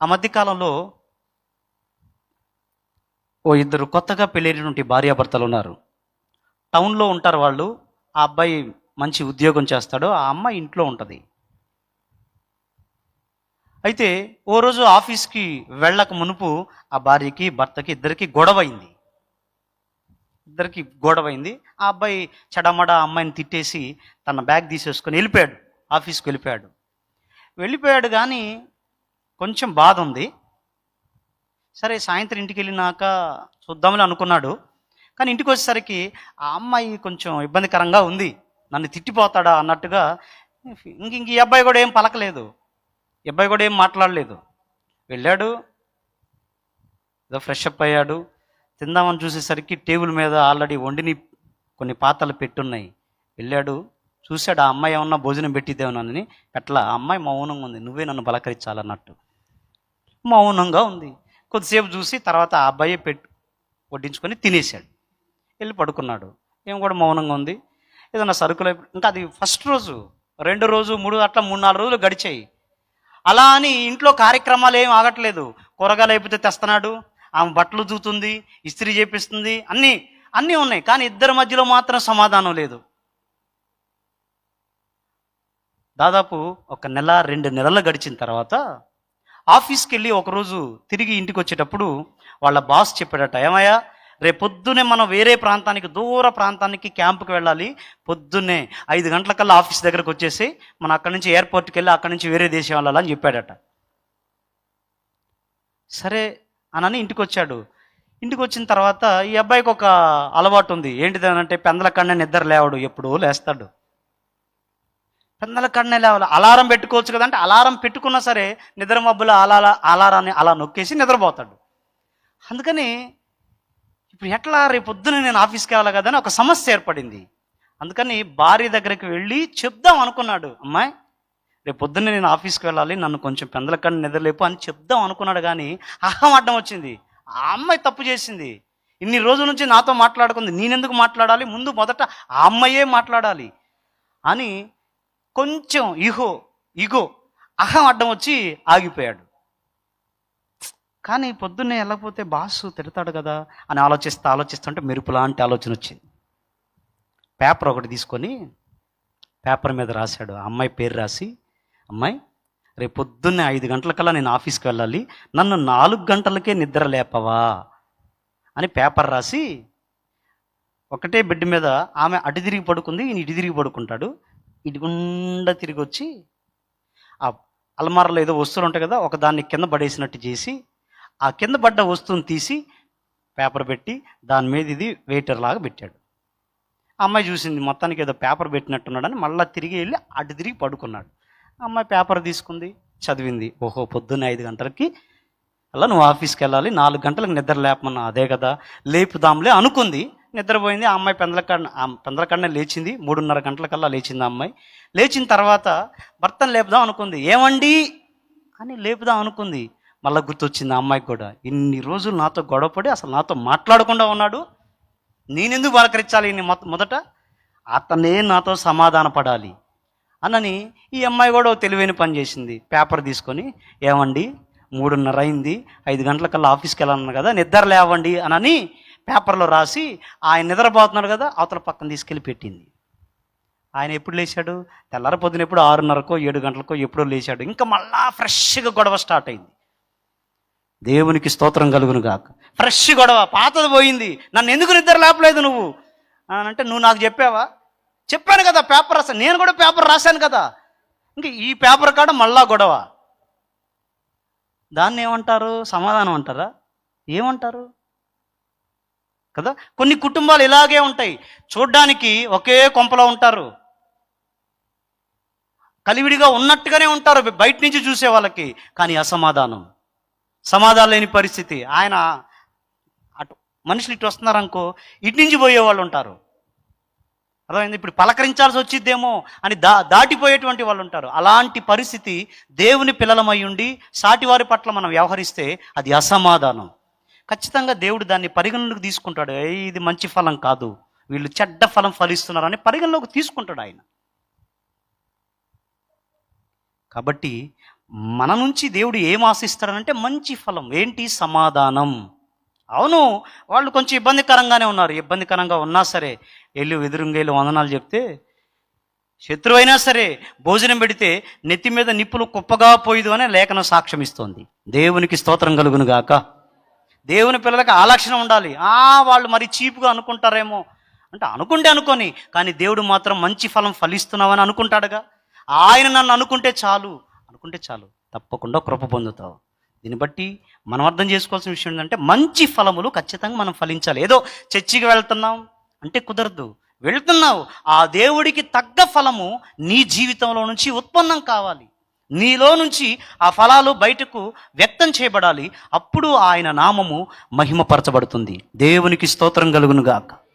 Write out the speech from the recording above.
ఆ మధ్యకాలంలో ఓ ఇద్దరు కొత్తగా పెళ్ళైనటువంటి భార్యాభర్తలు ఉన్నారు. టౌన్లో ఉంటారు వాళ్ళు. ఆ అబ్బాయి మంచి ఉద్యోగం చేస్తాడు. ఆ అమ్మాయి ఇంట్లో ఉంటుంది. అయితే ఓ రోజు ఆఫీస్కి వెళ్ళక మునుపు ఆ భార్యకి భర్తకి ఇద్దరికి గొడవ అయింది ఇద్దరికి గొడవ అయింది ఆ అబ్బాయి చెడమడ ఆ అమ్మాయిని తిట్టేసి తన బ్యాగ్ తీసేసుకొని వెళ్ళిపోయాడు. ఆఫీస్కి వెళ్ళిపోయాడు. వెళ్ళిపోయాడు కానీ కొంచెం బాధ ఉంది. సరే సాయంత్రం ఇంటికి వెళ్ళినాక చూద్దామని అనుకున్నాడు. కానీ ఇంటికి వచ్చేసరికి ఆ అమ్మాయి కొంచెం ఇబ్బందికరంగా ఉంది. నన్ను తిట్టిపోతాడా అన్నట్టుగా ఇంక ఇంక ఈ అబ్బాయి కూడా ఏం పలకలేదు. ఈ అబ్బాయి కూడా ఏం మాట్లాడలేదు. వెళ్ళాడు. ఏదో ఫ్రెష్ అప్ అయ్యాడు. తిందామని చూసేసరికి టేబుల్ మీద ఆల్రెడీ వండిని కొన్ని పాత్రలు పెట్టున్నాయి. వెళ్ళాడు. చూశాడు ఆ అమ్మాయి ఏమన్నా భోజనం పెట్టిద్దేమోనని ఎట్లా ఆ అమ్మాయి మౌనంగా ఉంది. నువ్వే నన్ను బలకరించాలన్నట్టు మౌనంగా ఉంది. కొద్దిసేపు చూసి తర్వాత ఆ అబ్బాయి పెట్టు వడ్డించుకొని తినేసాడు వెళ్ళి పడుకున్నాడు. ఏం కూడా మౌనంగా ఉంది. ఏదన్నా సరుకులు ఇంకా అది ఫస్ట్ రోజు రెండు రోజు మూడు అట్లా మూడు నాలుగు రోజులు గడిచాయి. అలా అని ఇంట్లో కార్యక్రమాలు ఏం ఆగట్లేదు. కూరగాయలు అయిపోతే తెస్తున్నాడు ఆమె బట్టలు దూతుంది ఇస్త్రీ చేపిస్తుంది అన్నీ అన్నీ ఉన్నాయి. కానీ ఇద్దరి మధ్యలో మాత్రం సమాధానం లేదు. దాదాపు ఒక నెల రెండు నెలలు గడిచిన తర్వాత ఆఫీస్కి వెళ్ళి ఒకరోజు తిరిగి ఇంటికి వచ్చేటప్పుడు వాళ్ళ బాస్ చెప్పాడట ఏమయ్యా రేపు పొద్దునే మనం వేరే ప్రాంతానికి దూర ప్రాంతానికి క్యాంపుకి వెళ్ళాలి. పొద్దున్నే ఐదు గంటలకల్లా ఆఫీస్ దగ్గరకు వచ్చేసి మనం అక్కడి నుంచి ఎయిర్పోర్ట్కి వెళ్ళి అక్కడి నుంచి వేరే దేశం వెళ్ళాలని చెప్పాడట. సరే అనని ఇంటికి వచ్చాడు ఇంటికి వచ్చిన తర్వాత ఈ అబ్బాయికి ఒక అలవాటు ఉంది. ఏంటిది? అంటే పెందల కన్నా నిద్ర లేవడు ఎప్పుడూ లేస్తాడు. పిల్లల కన్నే లేవాలి అలారం పెట్టుకోవచ్చు కదంటే అలారం పెట్టుకున్నా సరే నిద్ర మబ్బులో అలా అలారాన్ని అలా నొక్కేసి నిద్రపోతాడు. అందుకని ఇప్పుడు ఎట్లా రేపు పొద్దున నేను ఆఫీస్కి వెళ్ళాలి కదా అని ఒక సమస్య ఏర్పడింది. అందుకని భార్య దగ్గరికి వెళ్ళి చెప్దాం అనుకున్నాడు. అమ్మాయి రేపు పొద్దున్న నేను ఆఫీస్కి వెళ్ళాలి నన్ను కొంచెం పెందల కన్నా నిద్రలేపు అని చెప్దాం అనుకున్నాడు కానీ అహం అడ్డం వచ్చింది. ఆ అమ్మాయి తప్పు చేసింది. ఇన్ని రోజుల నుంచి నాతో మాట్లాడుకుంది. నేనెందుకు మాట్లాడాలి? ముందు మొదట ఆ అమ్మాయే మాట్లాడాలి అని కొంచెం ఇహో ఇగో అహం అడ్డం వచ్చి ఆగిపోయాడు. కానీ పొద్దున్నే వెళ్ళకపోతే బాసు తిడతాడు కదా అని ఆలోచిస్తూ ఆలోచిస్తుంటే మెరుపు లాంటి ఆలోచన వచ్చింది. పేపర్ ఒకటి తీసుకొని పేపర్ మీద రాశాడు. ఆ అమ్మాయి పేరు రాసి అమ్మాయి రేపు పొద్దున్నే ఐదు గంటలకల్లా నేను ఆఫీస్కి వెళ్ళాలి. నన్ను నాలుగు గంటలకే నిద్ర లేపవా? అని పేపర్ రాసి ఒకటే బెడ్ మీద ఆమె అటు తిరిగి పడుకుంది ఈయన ఇటు తిరిగి పడుకుంటాడు. ఇటుగుండా తిరిగి వచ్చి ఆ అల్మారాలో ఏదో వస్తువులు ఉంటాయి కదా ఒక దాన్ని కింద పడేసినట్టు చేసి ఆ కింద పడ్డ వస్తువుని తీసి పేపర్ పెట్టి దాని మీద ఇది వెయిటర్ లాగా పెట్టాడు. ఆ అమ్మాయి చూసింది మొత్తానికి ఏదో పేపర్ పెట్టినట్టున్నాడని మళ్ళీ తిరిగి వెళ్ళి అటు తిరిగి పడుకున్నాడు. ఆ అమ్మాయి పేపర్ తీసుకుంది చదివింది. ఓహో పొద్దున్న ఐదు గంటలకి. అలా నువ్వు ఆఫీస్కి వెళ్ళాలి నాలుగు గంటలకు నిద్ర లేపమన్నా అదే కదా లేపుదాంలే అనుకుంది. నిద్రపోయింది. ఆ అమ్మాయి పెందలకన్న ఆ పెందలకన్నా లేచింది. మూడున్నర గంటలకల్లా లేచింది ఆ అమ్మాయి. లేచిన తర్వాత భర్తను లేపుదాం అనుకుంది. ఏమండి? అని లేపుదాం అనుకుంది. మళ్ళీ గుర్తొచ్చింది ఆ అమ్మాయికి కూడా. ఇన్ని రోజులు నాతో గొడవపడి అసలు నాతో మాట్లాడకుండా ఉన్నాడు. నేనెందుకు పలకరించాలి మొదట? అతనే నాతో సమాధాన పడాలి అన్నని ఈ అమ్మాయి కూడా తెలివైన పని చేసింది. పేపర్ తీసుకొని ఏమండి? మూడున్నర అయింది. ఐదు గంటలకల్లా ఆఫీస్కి వెళ్ళాలన్నారు కదా. నిద్ర లేవండి అనని పేపర్లో రాసి ఆయన నిద్రపోతున్నాడు కదా అవతల పక్కన తీసుకెళ్ళి పెట్టింది. ఆయన ఎప్పుడు లేచాడు? తెల్లారి పొద్దున ఎప్పుడు ఆరున్నరకో ఏడు గంటలకో ఎప్పుడో లేచాడు. ఇంకా మళ్ళా ఫ్రెష్గా గొడవ స్టార్ట్ అయింది. దేవునికి స్తోత్రం కలుగును కాక ఫ్రెష్ గొడవ పాతది పోయింది. నన్ను ఎందుకు నిద్ర లేపలేదు నువ్వు? అని అంటే నువ్వు నాకు చెప్పావా? చెప్పాను కదా పేపర్ రాశాను నేను కూడా పేపర్ రాశాను కదా. ఇంక ఈ పేపర్ కాడ మళ్ళా గొడవ. దాన్ని ఏమంటారు? సమాధానం అంటారా? ఏమంటారు? కదా? కొన్ని కుటుంబాలు ఇలాగే ఉంటాయి. చూడ్డానికి ఒకే కొంపలో ఉంటారు. కలివిడిగా ఉన్నట్టుగానే ఉంటారు బయట నుంచి చూసే వాళ్ళకి. కానీ అసమాధానం. సమాధానం లేని పరిస్థితి. ఆయన అటు మనుషులు ఇటు వస్తున్నారనుకో ఇటు నుంచి పోయే వాళ్ళు ఉంటారు. అర్థమైంది? ఇప్పుడు పలకరించాల్సి వచ్చిద్దేమో అని దా దాటిపోయేటువంటి వాళ్ళు ఉంటారు. అలాంటి పరిస్థితి దేవుని పిల్లలమై ఉండి సాటివారి పట్ల మనం వ్యవహరిస్తే అది అసమాధానం. ఖచ్చితంగా దేవుడు దాన్ని పరిగణలోకి తీసుకుంటాడు. ఇది మంచి ఫలం కాదు. వీళ్ళు చెడ్డ ఫలం ఫలిస్తున్నారని పరిగణలోకి తీసుకుంటాడు ఆయన. కాబట్టి మన నుంచి దేవుడు ఏం ఆశిస్తాడనంటే మంచి ఫలం. ఏంటి? సమాధానం. అవును వాళ్ళు కొంచెం ఇబ్బందికరంగానే ఉన్నారు. ఇబ్బందికరంగా ఉన్నా సరే వెళ్ళి ఎదురుంగేళ్ళు వందనాలు చెప్తే శత్రువైనా సరే భోజనం పెడితే నెత్తి మీద నిప్పులు కుప్పగా పోయిదు అనే లేఖనం సాక్ష్యం ఇస్తోంది దేవునికి స్తోత్రం కలుగునుగాక గాక. దేవుని పిల్లలకి ఆ లక్షణం ఉండాలి. ఆ వాళ్ళు మరి చీపుగా అనుకుంటారేమో. అంటే అనుకుంటే అనుకొని కానీ దేవుడు మాత్రం మంచి ఫలం ఫలిస్తున్నావని అనుకుంటాడుగా. ఆయన నన్ను అనుకుంటే చాలు. అనుకుంటే చాలు. తప్పకుండా కృప పొందుతావు. దీన్ని బట్టి మనం అర్థం చేసుకోవాల్సిన విషయం ఏంటంటే మంచి ఫలములు ఖచ్చితంగా మనం ఫలించాలి. ఏదో చర్చికి వెళ్తున్నాం అంటే కుదరదు. వెళ్తున్నావు. ఆ దేవుడికి తగ్గ ఫలము నీ జీవితంలో నుంచి ఉత్పన్నం కావాలి. నీలో నుంచి ఆ ఫలాలు బయటకు వ్యక్తం చేయబడాలి. అప్పుడు ఆయన నామము మహిమపరచబడుతుంది. దేవునికి స్తోత్రం కలుగునుగాక.